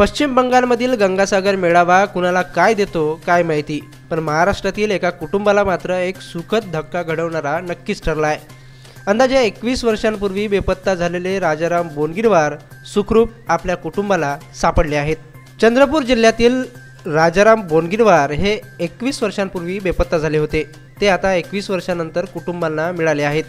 पश्चिम बंगालमधील गंगासागर मेळावा कुणाला काय देतो काय माहिती? पण महाराष्ट्रातील एका कुटुंबाला मात्र एक सुखद धक्का घडवणारा नक्कीच ठरला आहे अंदाजे एकवीस वर्षांपूर्वी बेपत्ता झालेले राजाराम बोनगिरवार सुखरूप आपल्या कुटुंबाला सापडले आहेत. चंद्रपूर जिल्ह्यातील राजाराम बोनगिरवार हे एकवीस वर्षांपूर्वी बेपत्ता झाले होते. ते आता एकवीस वर्षानंतर कुटुंबांना मिळाले आहेत.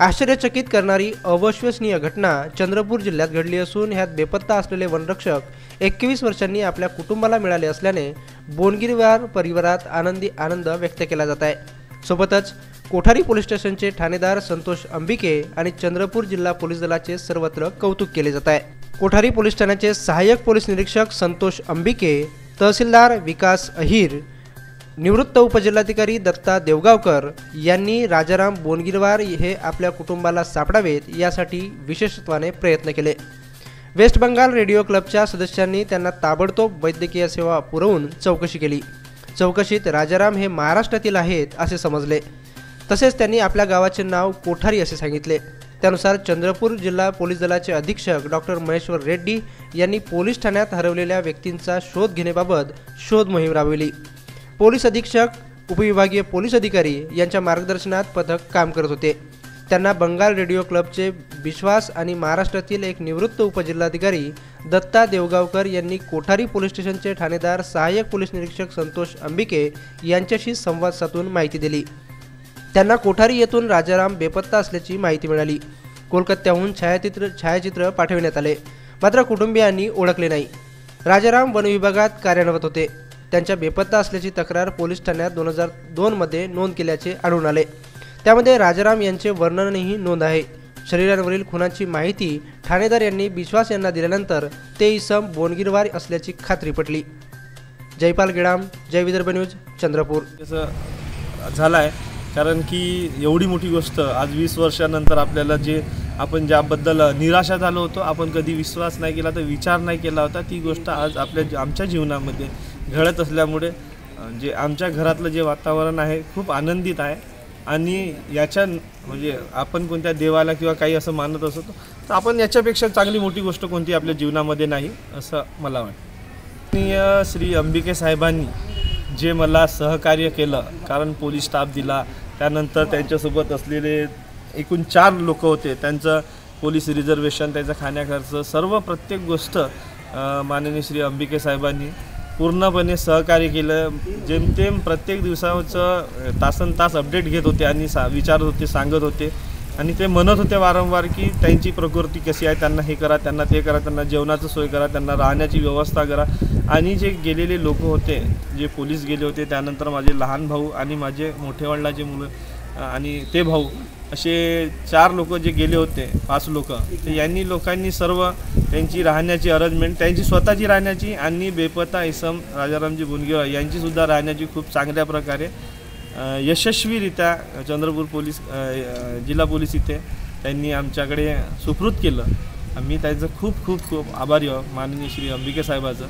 आश्चर्यचकित करणारी अविश्वसनीय घटना चंद्रपूर जिल्ह्यात घडली असून ह्यात बेपत्ता असलेले वनरक्षक एकवीस वर्षांनी आपल्या कुटुंबाला मिळाले असल्याने बोनगिरवार परिवारात आनंदी आनंद व्यक्त केला जात आहे. सोबतच कोठारी पोलीस स्टेशनचे ठाणेदार संतोष अंबिके आणि चंद्रपूर जिल्हा पोलीस दलाचे सर्वत्र कौतुक केले जात आहे. कोठारी पोलीस ठाण्याचे सहाय्यक पोलीस निरीक्षक संतोष अंबिके तहसीलदार विकास अहिर निवृत्त उपजिल्हाधिकारी दत्ता देवगावकर यांनी राजाराम बोनगिरवार हे आपल्या कुटुंबाला सापडावेत यासाठी विशेषत्वाने प्रयत्न केले. वेस्ट बंगाल रेडिओ क्लबच्या सदस्यांनी त्यांना ताबडतोब वैद्यकीय सेवा पुरवून चौकशी केली. चौकशीत राजाराम हे महाराष्ट्रातील आहेत असे समजले. तसेच त्यांनी आपल्या गावाचे नाव कोठारी असे सांगितले. त्यानुसार चंद्रपूर जिल्हा पोलीस दलाचे अधीक्षक डॉक्टर महेश्वर रेड्डी यांनी पोलीस ठाण्यात हरवलेल्या व्यक्तींचा शोध घेण्याबाबत शोध मोहीम राबविली. पोलीस अधीक्षक उपविभागीय पोलीस अधिकारी यांच्या मार्गदर्शनात पथक काम करत होते. त्यांना बंगाल रेडिओ क्लबचे विश्वास आणि महाराष्ट्रातील एक निवृत्त उपजिल्हाधिकारी दत्ता देवगावकर यांनी कोठारी पोलीस स्टेशनचे ठाणेदार सहाय्यक पोलीस निरीक्षक संतोष अंबिके यांच्याशी संवाद साधून माहिती दिली. त्यांना कोठारी येथून राजाराम बेपत्ता असल्याची माहिती मिळाली. कोलकात्याहून छायाचित्र छायाचित्र पाठविण्यात आले. मात्र कुटुंबियांनी ओळखले नाही. राजाराम वनविभागात कार्यान्वित होते. त्यांच्या बेपत्ता असल्याची तक्रार पोलीस ठाण्यात दोन हजार दोनमध्ये नोंद केल्याचे आढळून आले. त्यामध्ये राजाराम यांचे वर्णनही नोंद आहे. शरीरावरील खुनाची माहिती ठाणेदार यांनी विश्वास यांना दिल्यानंतर ते इसम बोनगिरवार असल्याची खात्री पटली. जयपाल गेडाम जय विदर्भ न्यूज चंद्रपूर. त्याचं झालं आहे कारण की एवढी मोठी गोष्ट आज वीस वर्षानंतर आपल्याला जे आपण ज्याबद्दल निराशा झालो होतो आपण कधी विश्वास नाही केला तर विचार नाही केला होता ती गोष्ट आज आपल्या आमच्या जीवनामध्ये घडत असल्यामुळे जे आमच्या घरातलं जे वातावरण आहे खूप आनंदित आहे. आणि याच्या म्हणजे आपण कोणत्या देवाला किंवा काही असं मानत असतो तर आपण याच्यापेक्षा चांगली मोठी गोष्ट कोणती आपल्या जीवनामध्ये नाही असं मला वाटतं. माननीय श्री अंबिके साहेबांनी जे मला सहकार्य केलं कारण पोलीस स्टाफ दिला त्यानंतर त्यांच्यासोबत असलेले एकूण चार लोक होते त्यांचं पोलीस रिझर्वेशन त्यांचा खाण्याखर्च सर्व प्रत्येक गोष्ट माननीय श्री अंबिके साहेबांनी पूर्णपणे सहकार्य केलं. जेमतेम प्रत्येक दिवसाचं तासन तास अपडेट घेत होते आणि सा विचारत होते सांगत होते. आणि ते म्हणत होते वारंवार की त्यांची प्रकृती कशी आहे त्यांना हे करा त्यांना ते करा त्यांना जेवणाचं सोय करा त्यांना राहण्याची व्यवस्था करा. आणि जे गेलेले लोक होते जे पोलीस गेले होते त्यानंतर माझे लहान भाऊ आणि माझे मोठे वडिलाचे मुलं आणि ते भाऊ असे चार लोक जे गेले होते पाच लोक तर यांनी लोकांनी सर्व त्यांची राहण्याची अरेंजमेंट त्यांची स्वतःची राहण्याची आणि बेपत्ता इसम राजारामजी बुनगेवार यांचीसुद्धा राहण्याची खूप चांगल्या प्रकारे यशस्वीरित्या चंद्रपूर पोलीस जिल्हा पोलीस इथे त्यांनी आमच्याकडे सुखरूत केलं. आम्ही त्याचं खूप खूप खूप आभारी आहोत. माननीय श्री अंबिके साहेबाचं.